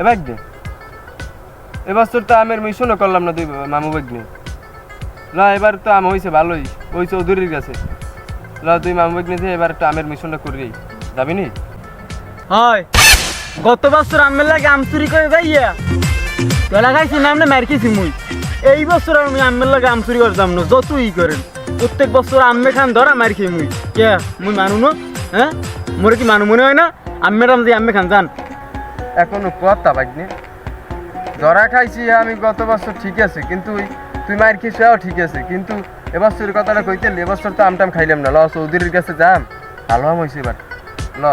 এবার দে। এবছর তো আমের মিশনও করলাম না দুই মামু বেগনি। না এবার তো আম হয়েছে ভালোই ওই চৌধুরীর কাছে। না তুই মামু বেগনি দিয়ে এবার একটা আমের মিশনটা করি যাবি নি? হয়। গত বছর আমের লাগে আম চুরি করে যাইয়া, তোলা খাইছি না, আমনে মার খেয়েছি মুই। এই বছর আমি আমের লাগে আম চুরি করে যাম না, যতই করেন। প্রত্যেক বছর আম্মে খান ধরা মার খেয়ে মুই। কে? মুই মানু না? হ্যাঁ? মোরে কি মানু মনে হয় না? আম্মের আম যে আম্মে খান যান এখনও কথা বাগনি ধরা খাইছি আমি গত বছর ঠিক আছে, কিন্তু তুই মায়ের খেয়েছিও ঠিক আছে, কিন্তু এবছর কথাটা কইতে এবছর তো আমটাম খাইলাম না। ল চৌধুরীর কাছে যাম। ভালো আম হয়েছে এবার। ল,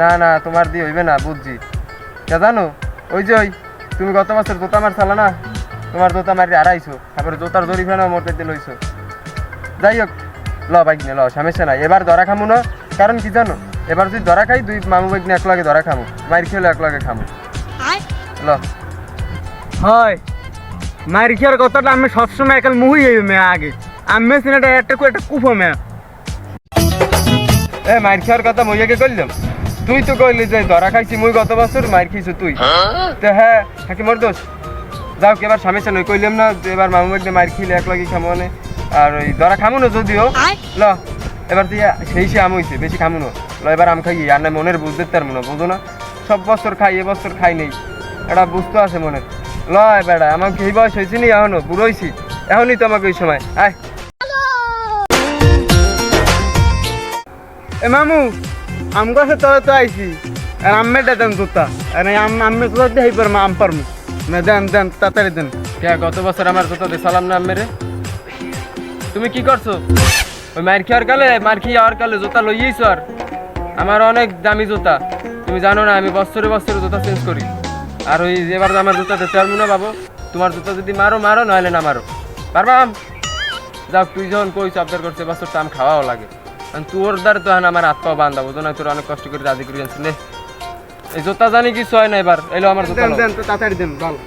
না না, তোমার দিয়ে হইবে না, বুঝছি। কে জানো, ওই যে ওই তুমি গত বছর জোতা মার চালা না, তোমার জোতা মারি আড়াইছো তারপরে জোতার জরি ফেনা মোর পেতে লইছো। যাই হোক, ল বাইক নে ল, সমস্যা নাই। এবার ধরা খামু না, কারণ কি জানো এবার যদি ধরা খাই দুই মামু বাইক নিয়ে একলাগে ধরা খামু। মাইর খেলে একলাগে খামু। ল। হয়। মার খেয়ার কথাটা আমি সবসময় একাল মুহি হইবে মেয়ে আগে। আম্মে সিনেটা একটা কো একটা কুফো মেয়ে এ মাইর খাওয়ার কথা মইয়াকে কইলাম। তুই তো কইলি যে ধরা খাইছি মুই গত বছর মাইর খাইছো তুই। তো হ্যাঁ থাকি মোর দোষ। যাও এবার সমস্যা নয় কইলাম না যে এবার মামু বাইক মাইর খিলে একলাগে খামু মানে। আর ওই ধরা খামু না যদিও। ল। এবার তুই সেই সে আম হইছে বেশি খামু না। এবার আম খাই আর না মনের বুঝতে তার মনে বুঝো না? সব বছর খাই এবছর খাই নেই। এটা বুঝতে আছে মনে ল বেড়া আমাকে এই বয়স হয়েছে নি? এখনও বুড়ো হয়েছি এখনই তো আমাকে ওই সময়, আয়। এ মামু, আম গাছে তলে তো আইছি। আর আম্মে দেন জুতা। আর আম আম্মে জুতা দিয়ে আম পারমু। মে দেন দেন, তাড়াতাড়ি দেন। কে, গত বছর আমার জুতো দিয়ে সালাম না মেরে? তুমি কি করছ? ওই মার খেয়ার কালে মার খেয়ে আর কালে জুতা লইয়েছো আর? আমার অনেক দামি জুতা। তুমি জানো না আমি বছরে বছরে জুতা চেঞ্জ করি। আর ওই এবার আমার জুতা দিতে পারব না বাবু তোমার জুতা যদি মারো মারো নইলে না মারো। পারবা আম যাক তুই যখন কই চাপদার করছে বছর তো আম খাওয়াও লাগে। কারণ তোর দ্বার তো এখন আমার হাত পাও বান্ধা বুঝো না তোর অনেক কষ্ট করে রাজি করে আনছি নে। এই জুতা জানি কিছু হয় না এবার এলো আমার জুতা তাড়াতাড়ি দেন ভালো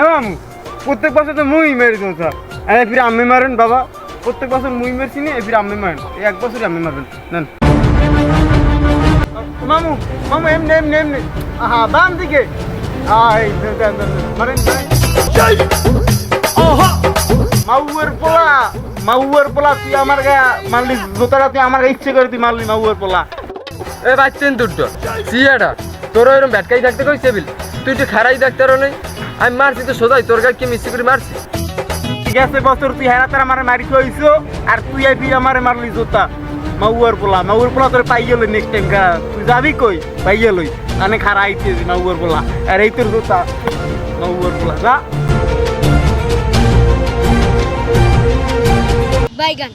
এ মামু প্রত্যেক বছর তো মুই মেরে জুতা। আরে ফিরে আম্মে মারেন বাবা। প্রত্যেক বছর মুই মেরছি নি ফিরে আম্মে মারেন। এই এক বছরই আমি মারবেন। দেন। মামু মামু এমনি এমনি এমনি। আহা বাম দিকে। মাউয়ের পোলা মাউয়ের পোলা তুই আমার গায়ে মারলি জুতাটা তুই আমার ইচ্ছে করে তুই মারলি মাউয়ের পোলা। এ বাচ্চেন দুটো সিয়াটা তোর এরকম ব্যাটকাই থাকতে কই সেবিল তুই তো খারাই ডাক্তার নেই। আমি মারছি তো সোজাই তোর গায়ে কি মিষ্টি করে মারছি? ঠিক আছে বছর তুই হেরা তার আমার মারি থইছো আর তুই আই ফির আমারে মারলি জোতা। মাউয়ার পোলা মাউয়ার পোলা তোর পাই গেল নেক্সট টাইম তুই যাবি কই? পাই গেলই মানে খারা আইতে মাউয়ার পোলা। আর এই তোর জুতা। মাউয়ার পোলা, যা। বাইগান।